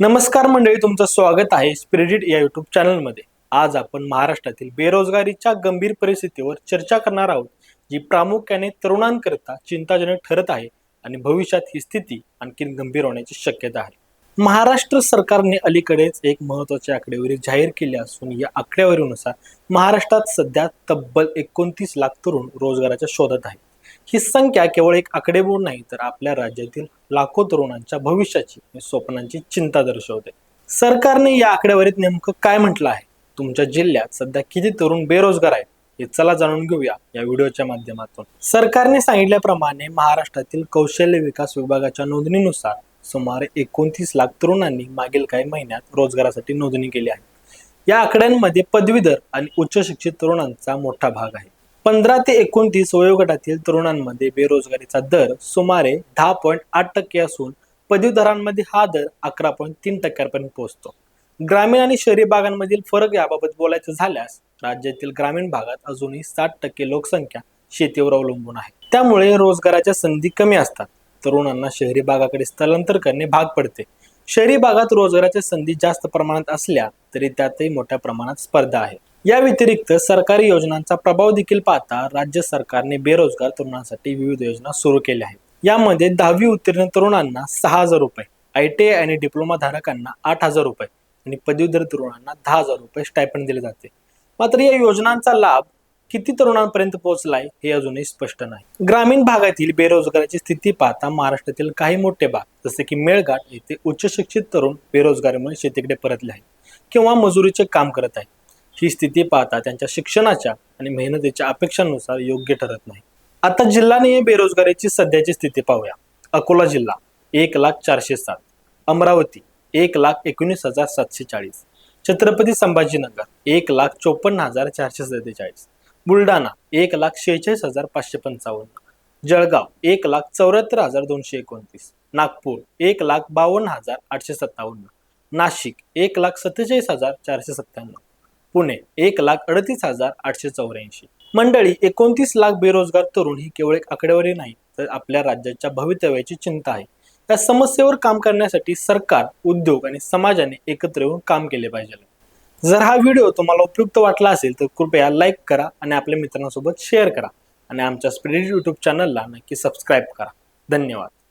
नमस्कार मंडळी तुमचं स्वागत आहे स्पिरिटेड या युट्यूब चॅनलमध्ये आज आपण महाराष्ट्रातील बेरोजगारीच्या गंभीर परिस्थितीवर चर्चा करणार आहोत जी प्रामुख्याने तरुणांकरता चिंताजनक ठरत आहे आणि भविष्यात ही स्थिती आणखी गंभीर होण्याची शक्यता आहे. महाराष्ट्र सरकारने अलीकडेच एक महत्वाची आकडेवारी जाहीर केली असून या आकडेवारीनुसार महाराष्ट्रात सध्या तब्बल एकोणतीस लाख तरुण रोजगाराच्या शोधात आहेत. ही संख्या केवळ एक आकडेमोड नाही तर आपल्या राज्यातील लाखो तरुणांच्या भविष्याची आणि स्वप्नांची चिंता दर्शवते. सरकारने या आकडेवारीत नेमकं काय म्हटलं आहे? तुमच्या जिल्ह्यात सध्या किती तरुण बेरोजगार आहेत? हे चला जाणून घेऊया या व्हिडिओच्या माध्यमातून. सरकारने सांगितल्याप्रमाणे महाराष्ट्रातील कौशल्य विकास विभागाच्या नोंदणीनुसार सुमारे एकोणतीस लाख तरुणांनी मागील काही महिन्यात रोजगारासाठी नोंदणी केली आहे. या आकड्यांमध्ये पदवीधर आणि उच्च शिक्षित तरुणांचा मोठा भाग आहे. पंधरा ते एकोणतीस वयोगटातील तरुणांमध्ये बेरोजगारीचा दर सुमारे दहा पॉईंट आठ टक्के असून पदवीधरांमध्ये हा दर अकरा पॉईंट तीन टक्क्यांपर्यंत पोहोचतो. ग्रामीण आणि शहरी भागांमधील फरक याबाबत बोलायचं झाल्यास राज्यातील ग्रामीण भागात अजूनही साठ टक्के लोकसंख्या शेतीवर अवलंबून आहे. त्यामुळे रोजगाराच्या संधी कमी असतात. तरुणांना शहरी भागाकडे स्थलांतर करणे भाग पडते. शहरी भागात रोजगाराच्या संधी जास्त प्रमाणात असल्या तरी त्यातही मोठ्या प्रमाणात स्पर्धा आहे. या व्यतिरिक्त सरकारी योजनांचा प्रभाव देखील पाहता राज्य सरकारने बेरोजगार तरुणांसाठी विविध योजना सुरू केल्या आहेत. यामध्ये दहावी उत्तीर्ण तरुणांना सहा हजार रुपये आय टी आय आणि डिप्लोमा धारकांना आठ हजार रुपये आणि पदवीधर तरुणांना दहा हजार रुपये स्टायपंड दिले जाते. मात्र या योजनांचा लाभ किती तरुणांपर्यंत पोहोचलाय हे अजूनही स्पष्ट नाही. ग्रामीण भागातील बेरोजगाराची स्थिती पाहता महाराष्ट्रातील काही मोठे भाग जसे की मेळघाट येथे उच्च शिक्षित तरुण बेरोजगारीमुळे शेतीकडे परतले आहेत किंवा मजुरीचे काम करत आहेत. ही स्थिती पाहता त्यांच्या शिक्षणाच्या आणि मेहनतीच्या अपेक्षांनुसार योग्य ठरत नाही. आता जिल्हानिय बेरोजगारीची सध्याची स्थिती पाहूया. अकोला जिल्हा एक लाख चारशे सात. अमरावती एक लाख एकोणीस हजार सातशे चाळीस. छत्रपती संभाजीनगर एक लाख चोपन्न हजार चारशे सत्तेचाळीस. बुलढाणा एक लाख शेहेचाळीस हजार पाचशे पंचावन्न. जळगाव एक लाख चौऱ्याहत्तर हजार दोनशे एकोणतीस. नागपूर एक लाख बावन्न हजार आठशे सत्तावन्न. नाशिक एक लाख सत्तेचाळीस हजार चारशे सत्त्याण्णव. पुणे एक लाख अडतीस हजार आठशे चौऱ्याऐंशी. मंडळी एकोणतीस लाख बेरोजगार तरुण ही केवळ एक आकडेवारी नाही तर आपल्या राज्याच्या भवितव्याची चिंता आहे. या समस्येवर काम करण्यासाठी सरकार उद्योग आणि समाजाने एकत्र येऊन काम केले पाहिजे. जर हा व्हिडिओ तुम्हाला उपयुक्त वाटला असेल तर कृपया लाईक करा आणि आपल्या मित्रांसोबत शेअर करा. आणि आमच्या स्पिरिट यूट्यूब चॅनलला नक्की सबस्क्राईब करा. धन्यवाद.